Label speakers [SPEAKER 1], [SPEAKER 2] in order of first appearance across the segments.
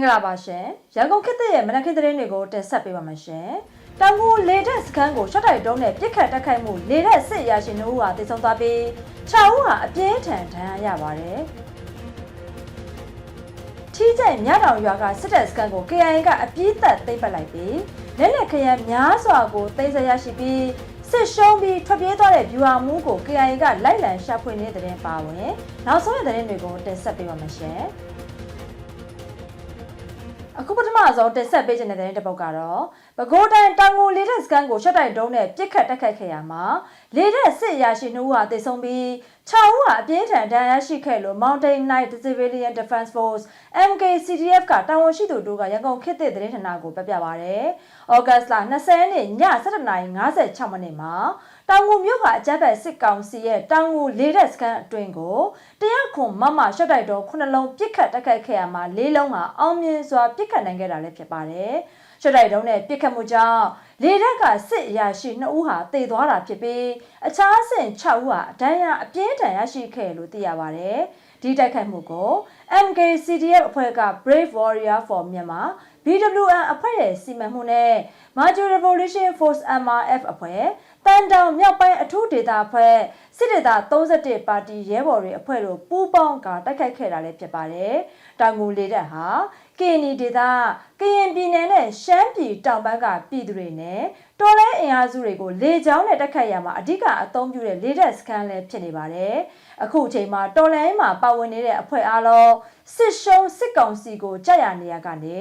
[SPEAKER 1] င်္ဂလာပါရှင်ရန်ကုန်ခေတ်သစ်ရဲ့မနက်ခင်းသတင်းတွေကိုတင်ဆက်ပေးပါမယ်ရှင်တောင်ကိုလေတက်စခန်းကိုရှော့တိုက်တုံးနဲ့ပြစ်ခတ်တက်ခိုက်မှုလေတက်စစ်ရရှင်တို့ဟာတည်ဆုံသွားပြီး6ဦးဟာအပြင်းထန်ဒဏ်ရာရပါတယ်ထီးကျိုင်မြတောင်ရွာကစစ်တပ်စခန်းကို KIA ကအပြည့်သက်သိမ်းပတ်လိုက်ပြီးလက်လက်ခရံများစွာကိုသိမ်းဆည်းရရှိပြီးစစ်ရှုံးပြီးထွက်ပြေးသွားတဲ့ viewer မှုကို KIA ကလိုက်လံရှာဖွေနေတဲ့တဲ့ပါဝင်နောက်ဆုံးရတဲ့သတင်းတွေကိုတင်ဆက်ပေးပါမယ်ရှင် အခုပထမဆုံးတင်ဆက်ပေးခြင်းတဲ့တဲ့တစ်ပုတ်ကတော့ ပဲခူးတိုင်းတောင်ငူလေးတဲ့စကန်ကိုရှော့တိုက်တုံးနဲ့ပြစ်ခတ်တက်ခတ်ခဲ့ရမှာလေးတဲ့စစ်အရာရှိနှုတ်ဟာတည်ဆုံးပြီး6ဦးဟာအပြင်းထန်ဒဏ်ရာရှိခဲ့လို့ Mountain Knight Civilian Defense Force MKCDF ကတာဝန်ရှိသူတို့ကရန်ကုန်ခေတ်သစ်သတင်းဌာနကိုပြပြပါရယ်။ဩဂတ်စ်လ20ရက်နေ့ည7:56မိနစ်မှာတောင်ငူမြို့ကအကြမ်းဖက်စစ်ကောင်စီရဲ့တောင်ငူလေးတဲ့စကန်အတွင်းကိုတရားခွန်မမရှော့တိုက်တော်ခုနှလုံးပြစ်ခတ်တက်ခတ်ခဲ့ရမှာလေးလုံးဟာအောင်မြင်စွာပြစ်ခတ်နိုင်ခဲ့တာလည်းဖြစ်ပါတယ်။ ရှော့တိုက်တုံးနဲ့ပြစ်ခတ်မှုကြောင့်လေတက်ကစစ်အရာရှိ2ဦးဟာတေသွားတာဖြစ်ပြီးအခြားဆင်6ဦးဟာဒဏ်ရာအပြင်းထန်ရရှိခဲ့လို့သိရပါတယ်။ဒီတိုက်ခိုက်မှုကို MKCDF အဖွဲ့က Brave Warrior for Myanmar BWN အဖွဲ့ရဲ့စီမံမှုနဲ့ Marjo Revolution Force MRF အဖွဲ့တန်တောင်မြောက်ပိုင်းအထူးဒေသအဖွဲ့စစ်ဒေသ31ပါတီရဲဘော်တွေအဖွဲ့တို့ပူးပေါင်းကတိုက်ခိုက်ခဲ့တာလည်းဖြစ်ပါတယ်။တောင်ငူလေးတပ်ဟာ ကရင်နီဒေသကရင်ပြည်နယ်နဲ့ရှမ်းပြည်တောင်ပိုင်းကပြည်သူတွေနဲ့တော်လဲအင်အားစုတွေကိုလေကြောင်းနဲ့တိုက်ခိုက်ရမှာအဓိကအသုံးပြုတဲ့လေးတပ်စခန်းလည်းဖြစ်နေပါတယ်။အခုအချိန်မှာတော်လဲမှာပါဝင်နေတဲ့အဖွဲ့အားလုံးစစ်ရှုံးစစ်ကောင်စီကိုကြာရနေရကနေ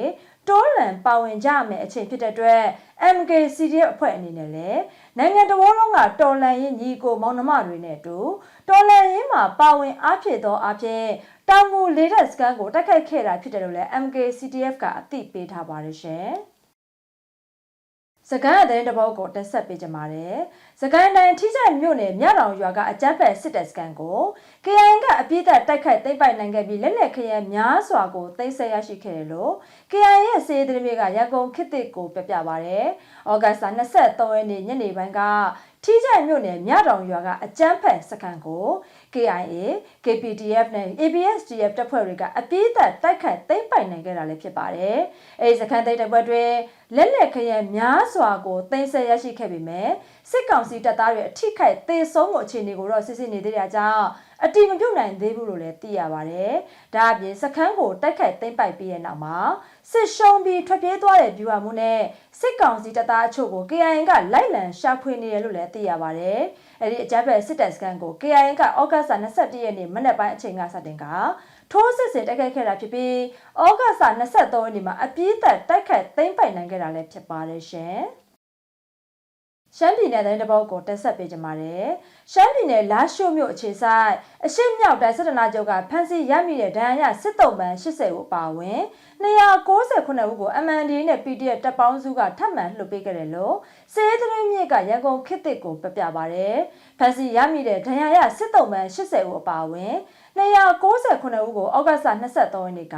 [SPEAKER 1] တိုးလန်ပါဝင်ကြမယ်အချိန်ဖြစ်တဲ့အတွက် MKCDF အဖွဲ့အနေနဲ့လည်းနိုင်ငံတော်လုံးကတော်လန်ရင်ညီကိုမောင်နှမတွေနဲ့အတူတော်လန်ရင်မှာပါဝင်အားဖြည့်သောအဖြစ်တောင်ငူလေးတဲ့စကန်ကိုတိုက်ခိုက်ခဲ့တာဖြစ်တယ်လို့လည်း MKCDF ကအသိပေးထားပါတယ်ရှင်။စကန်အတဲ့တဘောကိုတက်ဆက်ပေးကြပါတယ်။ စကန်တိုင်းထိကျမြို့နယ်မြတောင်ရွာကအကြမ်းဖက်စစ်တပ်စကန်ကို KIN ကအပြစ်သက်တိုက်ခိုက်သိမ်းပိုက်နိုင်ခဲ့ပြီးလက်လက်ခရံများစွာကိုသိမ်းဆည်းရရှိခဲ့တယ်လို့ KIN ရဲ့စေတရေကရန်ကုန်ခေတ်သစ်ကိုပြပြပါရတယ်။ဩဂတ်စ်လ23ရက်နေ့ညနေပိုင်းကထိကျမြို့နယ်မြတောင်ရွာကအကြမ်းဖက်စကန်ကို KIA, KPDF နဲ့ ABSDF တပ်ဖွဲ့တွေကအပြည့်သက်တိုက်ခတ်သိမ်းပိုက်နိုင်ခဲ့တာလည်းဖြစ်ပါတယ်။အဲဒီစခန်းသိမ်းတပ်ဖွဲ့တွေလက်လက်ခရံများစွာကိုသိမ်းဆည်းရရှိခဲ့ပေမဲ့ စစ်ကောင်စီတပ်သားတွေအထိခိုက်သေဆုံးမှုအခြေအနေကိုတော့စစ်စစ်နေသေးတာကြောင့်အတိမပြုတ်နိုင်သေးဘူးလို့လည်းသိရပါတယ်။ဒါအပြင်စခန်းကိုတိုက်ခိုက်သိမ်းပိုက်ပြီးတဲ့နောက်မှာစစ်ရှုံးပြီးထွက်ပြေးသွားတဲ့ဗျူဟာမှုနဲ့စစ်ကောင်စီတပ်သားအချို့ကို KIN ကလိုက်လံရှာဖွေနေတယ်လို့လည်းသိရပါတယ်။အဲဒီအကြမ်းဖက်စစ်တပ်စခန်းကို KIN ကဩဂတ်စ်21ရက်နေ့မနက်ပိုင်းအချိန်ကစတင်ကထိုးစစ်ဆင်တိုက်ခိုက်ခဲ့တာဖြစ်ပြီးဩဂတ်စ်23ရက်နေ့မှာအပြည့်သက်တိုက်ခိုက်သိမ်းပိုက်နိုင်ခဲ့တာလည်းဖြစ်ပါတယ်ရှင်။ ရှမ်းပြည်နယ်တိုင်းတစ်ပုတ်ကိုတက်ဆက်ပေးကြပါမယ်။ရှမ်းပြည်နယ်လာရှိုမြို့အခြေဆိုင်အရှိမြောက်တိုင်းစစ်တနာချုပ်ကဖမ်းဆီးရမိတဲ့ဒဏ်ရာစစ်တုံးပန်း80ဦးပါဝင်298ဦးကို MND နဲ့ PDF တပ်ပေါင်းစုကထပ်မံလှုပ်ပေးခဲ့တယ်လို့စေးသတင်းမြစ်ကရန်ကုန်ခေတ်သစ်ကိုပြပြပါရယ်။ဖမ်းဆီးရမိတဲ့ဒဏ်ရာရစစ်တုံးပန်း80ဦးအပါဝင်298ဦးကိုဩဂတ်စ်23ရက်နေ့က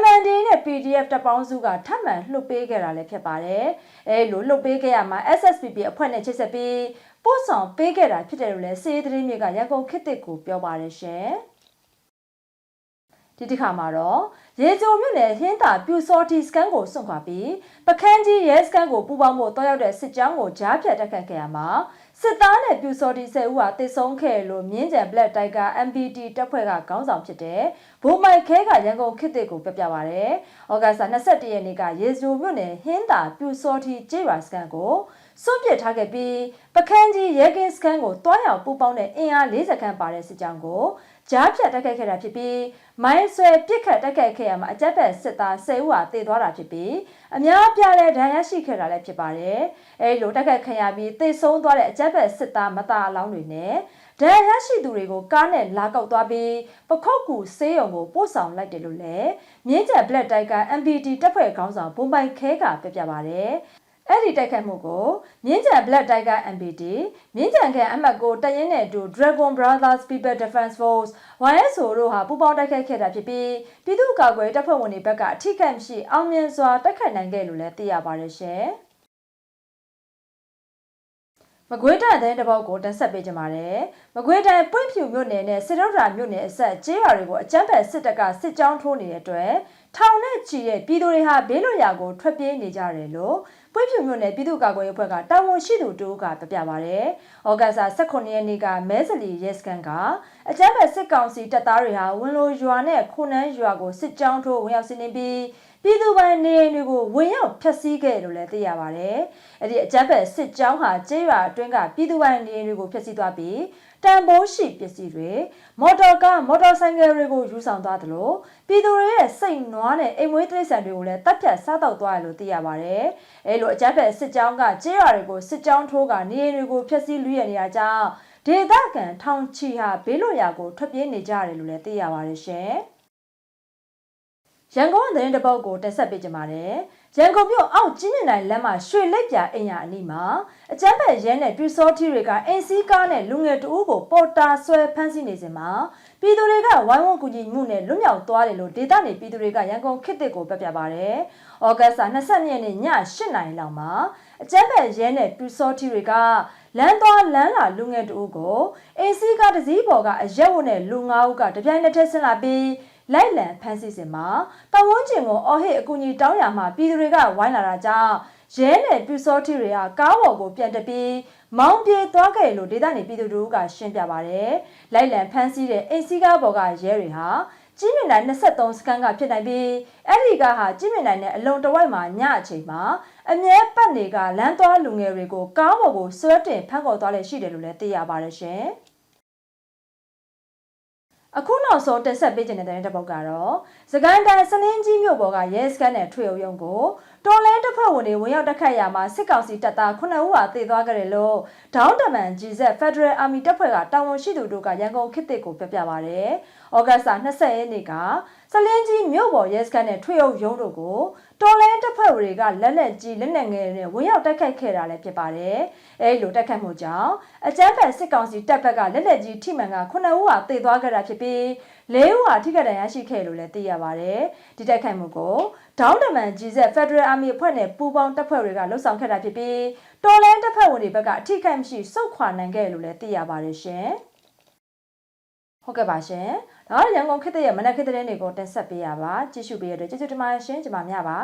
[SPEAKER 1] MND နဲ့ PDF တပ်ပေါင်းစုကထပ်မံလှုပ်ပေးခဲ့တာလည်းဖြစ်ပါတယ်။အဲလိုလှုပ်ပေးခဲ့ရမှာ SSPP အဖွဲ့နဲ့ချိတ်ဆက်ပြီးပို့ဆောင်ပေးခဲ့တာဖြစ်တယ်လို့လည်းစေးသတင်းမြေကရန်ကုန်ခေတ်တစ်ကိုပြောပါတယ်ရှင်။ဒီတစ်ခါမှာတော့ရေကြုံမြို့နယ်ဟင်းသာပြူစော်တီစကန်ကိုစွန့်ခွာပြီးပခန်းကြီးရဲစကန်ကိုပူပေါင်းဖို့တောရောက်တဲ့စစ်ကြောင်းကိုကြားဖြတ်တက်ခတ်ခဲ့ရမှာ စစ်သားနဲ့ပြူစော်တီဆယ်ဦးဟာတည်ဆုံးခဲ့လို့မြင်းကြံ Black Tiger MBT တပ်ဖွဲ့ကခေါင်းဆောင်ဖြစ်တဲ့ဘိုးမိုက်ခဲကရန်ကုန်ခေတ်တွေကိုပြပြပါရယ်။ဩဂတ်စ်21ရက်နေ့ကရေကြုံမြို့နယ်ဟင်းသာပြူစော်တီကျေးရွာစကန်ကိုစွန့်ပစ်ထားခဲ့ပြီးပခန်းကြီးရဲကင်းစကန်ကိုတွားရောက်ပူပေါင်းတဲ့အင်အား40ခန့်ပါတဲ့စစ်ကြောင်းကို ကြားဖြတ်တိုက်ခိုက်ခဲ့တာဖြစ်ပြီးမိုင်းဆွဲပစ်ခတ်တိုက်ခိုက်ခဲ့ရမှာအကြက်သက်စစ်သား10ဦးဟာတေသွားတာဖြစ်ပြီးအများပြားလည်းဒဏ်ရာရှိခဲ့တာလည်းဖြစ်ပါတယ်။အဲဒီလိုတိုက်ခိုက်ခံရပြီးတေဆုံးသွားတဲ့အကြက်သက်စစ်သားမသားအလောင်းတွေနဲ့ဒဏ်ရာရှိသူတွေကိုကားနဲ့လာကောက်သွားပြီးပခုတ်ကူဆေးရုံကိုပို့ဆောင်လိုက်တယ်လို့လည်းမြင်းကျက် Black Tiger MPT တပ်ဖွဲ့ခေါင်းဆောင်ဘုံပိုင်ခဲကပြပြပါတယ် အဲ့ဒီတိုက်ခိုက်မှုကိုမြင်းကြံ Black Tiger MPD မြင်းကြံခံအမှတ်ကိုတရင်နဲ့အတူ Dragon Brothers People Defense Force YSO တို့ဟာပူးပေါင်းတိုက်ခိုက်ခဲ့တာဖြစ်ပြီးပြည်သူ့ကာကွယ်တပ်ဖွဲ့ဝင်တွေဘက်ကအထိခိုက်မရှိအောင်မြင်စွာတိုက်ခိုက်နိုင်ခဲ့လို့လည်းသိရပါတယ်ရှင်။မကွေးတိုင်းတဲ့တပေါက်ကိုတင်ဆက်ပေးကြပါမယ်။မကွေးတိုင်းပွင့်ဖြူမြို့နယ်နဲ့စစ်တောတာမြို့နယ်အဆက်ကျေးရွာတွေကိုအကြမ်းဖက်စစ်တပ်ကစစ်ကြောင်းထိုးနေတဲ့အတွက် ထောင်နဲ့ချီတဲ့ပြည်သူတွေဟာဘေးလွတ်ရာကိုထွက်ပြေးနေကြတယ်လို့ပွင့်ဖြူမြို့နယ်ပြည်သူ့ကာကွယ်ရေးအဖွဲ့ကတာဝန်ရှိသူတို့ကပြပြပါဗျ။ဩဂတ်စ်18ရက်နေ့ကမဲစလီရဲစခန်းကအကြမ်းဖက်စစ်ကောင်စီတပ်သားတွေဟာဝင်လိုရွာနဲ့ခုနန်းရွာကိုစစ်ကြောင်းထိုးဝင်ရောက်စီးနင်းပြီးပြည်သူပိုင်နေအိမ်တွေကိုဝင်ရောက်ဖျက်ဆီးခဲ့တယ်လို့လည်းသိရပါဗျ။အဲ့ဒီအကြမ်းဖက်စစ်ကြောင်းဟာကျေးရွာအတွင်းကပြည်သူပိုင်နေအိမ်တွေကိုဖျက်ဆီးသွားပြီး တန်ဖိုးရှိပစ္စည်းတွေမော်တော်ကားမော်တော်ဆိုင်ကယ်တွေကိုယူဆောင်သွားသလိုပြည်သူတွေရဲ့စိတ်နွားနဲ့အိမ်မွေးတိရစ္ဆာန်တွေကိုလည်းတပ်ဖြတ်စားတောက်သွားတယ်လို့သိရပါတယ်။အဲလိုအကြမ်းဖက်စစ်ကြောင်းကကျေးရွာတွေကိုစစ်ကြောင်းထိုးကနေအိမ်တွေကိုဖျက်ဆီးလူရနေရကြောင်းဒေသခံထောင်ချီဟာဘေးလွတ်ရာကိုထွက်ပြေးနေကြတယ်လို့လည်းသိရပါတယ်ရှင်။ရန်ကုန်သတင်းတစ်ပုဒ်ကိုတက်ဆက်ပေးကြပါမယ်။ ရန်ကုန်မြို့အောက်ကျင်းမြင့်တိုင်းလမ်းမှာရွှေလက်ပြအိမ်ယာအနီးမှာအကြမ်းဖက်ရဲနဲ့ပြူစောထီတွေကအိမ်စီးကားနဲ့လူငယ်တဦးကိုပေါ်တာဆွဲဖမ်းဆီးနေစဉ်မှာပြည်သူတွေကဝိုင်းဝန်းကူညီမှုနဲ့လွတ်မြောက်သွားတယ်လို့ဒေသနေပြည်သူတွေကရန်ကုန်ခေတ်တစ်ကိုပြပြပါဗျ။ဩဂတ်စ်22ရက်နေ့ည8နာရီလောက်မှာအကြမ်းဖက်ရဲနဲ့ပြူစောထီတွေကလမ်းသွားလမ်းလာလူငယ်တဦးကိုအိမ်စီးကားတစ်စီးပေါ်ကအရက်ဝတ်နဲ့လူ၅ဦးကတပြိုင်နက်တည်းဆင်းလာပြီး လိုက်လံဖမ်းဆီးစဉ်မှာပတ်ဝန်းကျင်ကိုအော်ဟစ်အကူအညီတောင်းရမှာပြည်သူတွေကဝိုင်းလာတာကြောင့်ရဲနယ်ပြူစောထီတွေကကားပေါ်ကိုပြန်တက်ပြီးမောင်းပြေးသွားခဲ့တယ်လို့ဒေသနေပြည်သူတို့ကရှင်းပြပါဗျ။လိုက်လံဖမ်းဆီးတဲ့အိမ်စီးကားပေါ်ကရဲတွေဟာကြီးမြင့်တိုင်း23စကန်ကဖြစ်နိုင်ပြီးအဲ့ဒီကဟာကြီးမြင့်တိုင်းနဲ့အလုံးတစ်ဝိုက်မှာညအချိန်မှာအမြဲပတ်နေကလမ်းသွားလူငယ်တွေကိုကားပေါ်ကိုဆွဲတင်ဖမ်းခေါ်သွားလဲရှိတယ်လို့လည်းသိရပါတယ်ရှင်။ အခုနောက်ဆုံးတက်ဆက်ပေးခြင်းတဲ့တဲ့တစ်ပုဒ်ကတော့စကိုင်းတိုင်းစလင်းကြီးမြို့ပေါ်ကရဲစခန်းနဲ့ထွေအုပ်ရုံးကို တော်လဲတစ်ဖက်ဝင်တွေဝင်ရောက်တက်ခတ်ရမှာစစ်ကောင်စီတပ်သား9ဦးဟာသေသွားကြတယ်လို့ဒေါင်းတမန် GZ Federal Army တပ်ဖွဲ့ကတာဝန်ရှိသူတို့ကရန်ကုန်ခေတ်သစ်ကိုပြပြပါဗျ။ဩဂတ်စ်20ရက်နေ့ကစလင်းကြီးမြို့ပေါ်ရဲစခန်းနဲ့ထွေအုပ်ရုံးတို့ကိုတော်လဲတပ်ဖွဲ့တွေကလက်လက်ကြီးလက်နက်ငယ်နဲ့ဝင်ရောက်တက်ခတ်ခဲ့တာလည်းဖြစ်ပါတယ်။အဲဒီလိုတက်ခတ်မှုကြောင့်အကြမ်းဖက်စစ်ကောင်စီတပ်ဘက်ကလက်လက်ကြီးထိမှန်က9ဦးဟာသေသွားကြတာဖြစ်ပြီး၄ဦးဟာထိခိုက်ဒဏ်ရာရှိခဲ့လို့လည်းသိရပါတယ်။ဒီတက်ခတ်မှုကိုဒေါင်းတမန် GZ Federal Army အဖွဲ့နဲ့ပူးပေါင်းတပ်ဖွဲ့တွေကလှုပ်ဆောင်ခဲ့တာဖြစ်ပြီးတော်လဲတပ်ဖွဲ့ဝင်တွေဘက်ကအထိခိုက်မရှိစုခွာနိုင်ခဲ့လို့လည်းသိရပါတယ်ရှင်။ဟုတ်ကဲ့ပါရှင်။ဒါကတော့ရန်ကုန်ခေတ်ရဲ့မနက်ခေတ်တဲ့တွေကိုတင်ဆက်ပေးရပါကြည့်ရှုပေးရတဲ့ကျေးဇူးတင်ပါတယ်ရှင်ကျွန်မများပါ